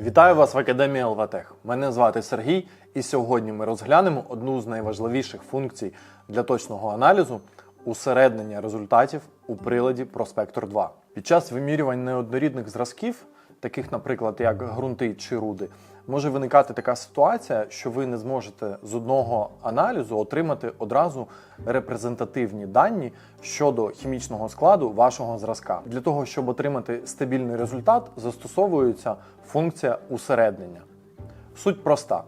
Вітаю вас в Академії ЛВТЕХ. Мене звати Сергій, і сьогодні ми розглянемо одну з найважливіших функцій для точного аналізу усереднення результатів у приладі Prospector 2. Під час вимірювань неоднорідних зразків, таких, наприклад, як ґрунти чи руди, може виникати така ситуація, що ви не зможете з одного аналізу отримати одразу репрезентативні дані щодо хімічного складу вашого зразка. Для того, щоб отримати стабільний результат, застосовується функція усереднення. Суть проста.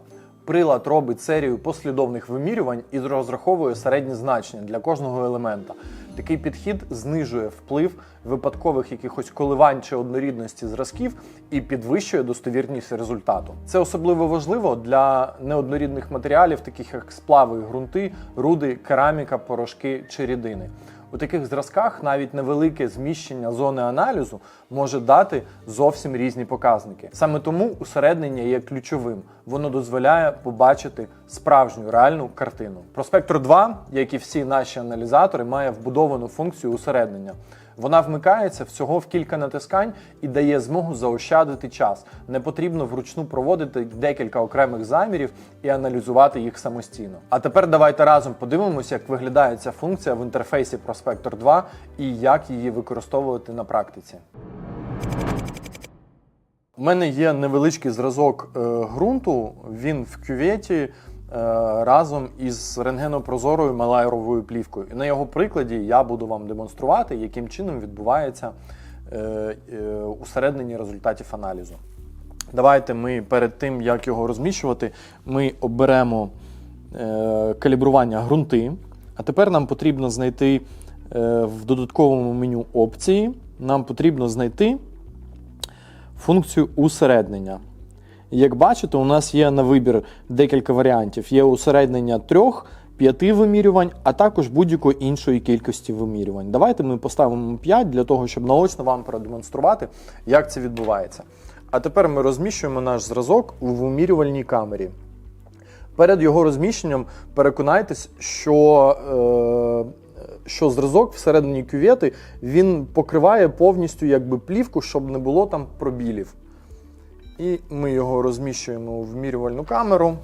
Прилад робить серію послідовних вимірювань і розраховує середні значення для кожного елемента. Такий підхід знижує вплив випадкових якихось коливань чи однорідності зразків і підвищує достовірність результату. Це особливо важливо для неоднорідних матеріалів, таких як сплави ґрунти, руди, кераміка, порошки чи рідини. У таких зразках навіть невелике зміщення зони аналізу може дати зовсім різні показники. Саме тому усереднення є ключовим. Воно дозволяє побачити справжню реальну картину. Проспектор 2, як і всі наші аналізатори, має вбудовану функцію усереднення. Вона вмикається всього в кілька натискань і дає змогу заощадити час. Не потрібно вручну проводити декілька окремих замірів і аналізувати їх самостійно. А тепер давайте разом подивимося, як виглядає ця функція в інтерфейсі Prospector 2 і як її використовувати на практиці. У мене є невеличкий зразок е, ґрунту. Він в кюветі разом із рентгенопрозорою малайровою плівкою. І на його прикладі я буду вам демонструвати, яким чином відбувається е, е, усереднення результатів аналізу. Давайте ми перед тим, як його розміщувати, ми оберемо е, калібрування ґрунти. А тепер нам потрібно знайти е, в додатковому меню опції. Нам потрібно знайти функцію усереднення. Як бачите, у нас є на вибір декілька варіантів: є усереднення трьох, п'яти вимірювань, а також будь-якої іншої кількості вимірювань. Давайте ми поставимо 5 для того, щоб наочно вам продемонструвати, як це відбувається. А тепер ми розміщуємо наш зразок у вимірювальній камері. Перед його розміщенням переконайтесь, що, е, що зразок всередині кювети він покриває повністю якби плівку, щоб не було там пробілів. І ми його розміщуємо у вимірювальну камеру.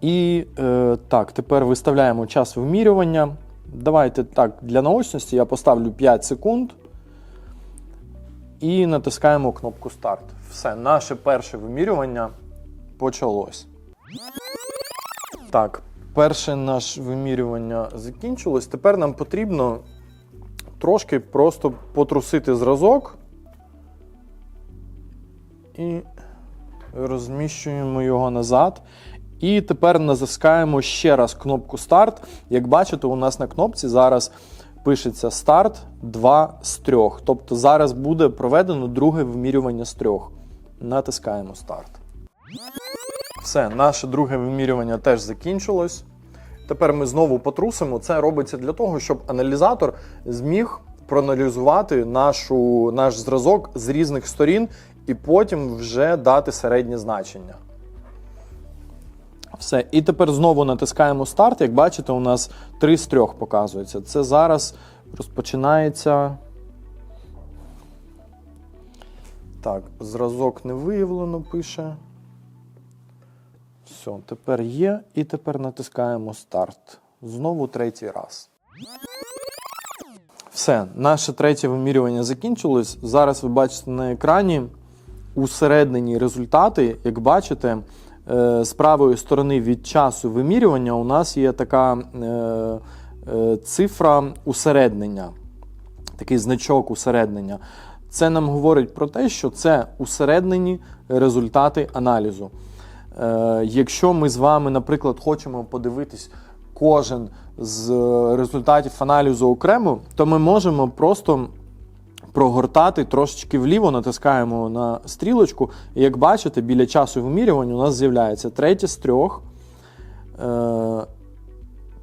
І е, так, тепер виставляємо час вимірювання. Давайте так, для наочності я поставлю 5 секунд. І натискаємо кнопку старт. Все, наше перше вимірювання почалось. Так, перше наше вимірювання закінчилось. Тепер нам потрібно трошки просто потрусити зразок і розміщуємо його назад. І тепер натискаємо ще раз кнопку старт. Як бачите, у нас на кнопці зараз пишеться старт 2 з 3. Тобто зараз буде проведено друге вимірювання з трьох. Натискаємо старт. Все, наше друге вимірювання теж закінчилось. Тепер ми знову потрусимо. Це робиться для того, щоб аналізатор зміг проаналізувати нашу, наш зразок з різних сторін і потім вже дати середнє значення. Все. І тепер знову натискаємо старт. Як бачите, у нас 3 з 3 показується. Це зараз розпочинається. Так, зразок не виявлено, пише. Все, тепер є. І тепер натискаємо старт. Знову третій раз. Все, наше третє вимірювання закінчилось. Зараз ви бачите на екрані усереднені результати. Як бачите, е, з правої сторони від часу вимірювання у нас є така е, е, цифра усереднення, такий значок усереднення. Це нам говорить про те, що це усереднені результати аналізу. Якщо ми з вами, наприклад, хочемо подивитись кожен з е, результатів аналізу окремо, то ми можемо просто прогортати трошечки вліво, натискаємо на стрілочку. І як бачите, біля часу вимірювання у нас з'являється третє з трьох. Е,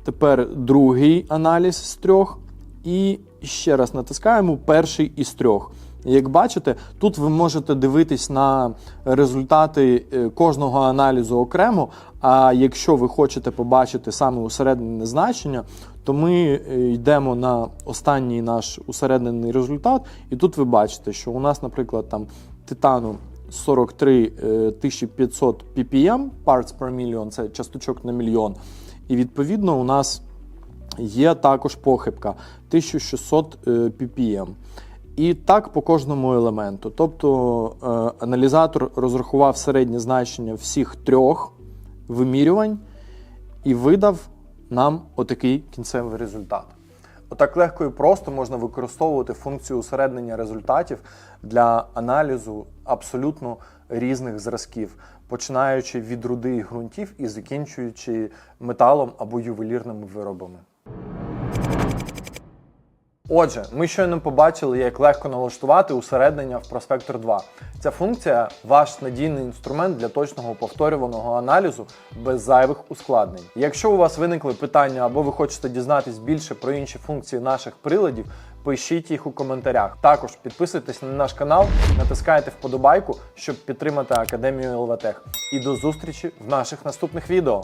Тепер другий аналіз з трьох. І ще раз натискаємо перший із трьох. Як бачите, тут ви можете дивитись на результати е, кожного аналізу окремо. А якщо ви хочете побачити саме усереднене значення, то ми е, йдемо на останній наш усереднений результат, і тут ви бачите, що у нас, наприклад, там титану 43 е, 500 ppm, parts per million, це часточок на мільйон. І відповідно у нас є також похибка 1600 е, ppm. І так по кожному елементу. Тобто е, аналізатор розрахував середнє значення всіх трьох вимірювань і видав нам отакий кінцевий результат. Отак легко і просто можна використовувати функцію усереднення результатів для аналізу абсолютно різних зразків, починаючи від руди і ґрунтів і закінчуючи металом або ювелірними виробами. Отже, ми щойно побачили, як легко налаштувати усереднення в Prospector 2. Ця функція ваш надійний інструмент для точного повторюваного аналізу без зайвих ускладнень. Якщо у вас виникли питання або ви хочете дізнатись більше про інші функції наших приладів, пишіть їх у коментарях. Також підписуйтесь на наш канал, натискайте вподобайку, щоб підтримати Академію ЛВТех. І до зустрічі в наших наступних відео.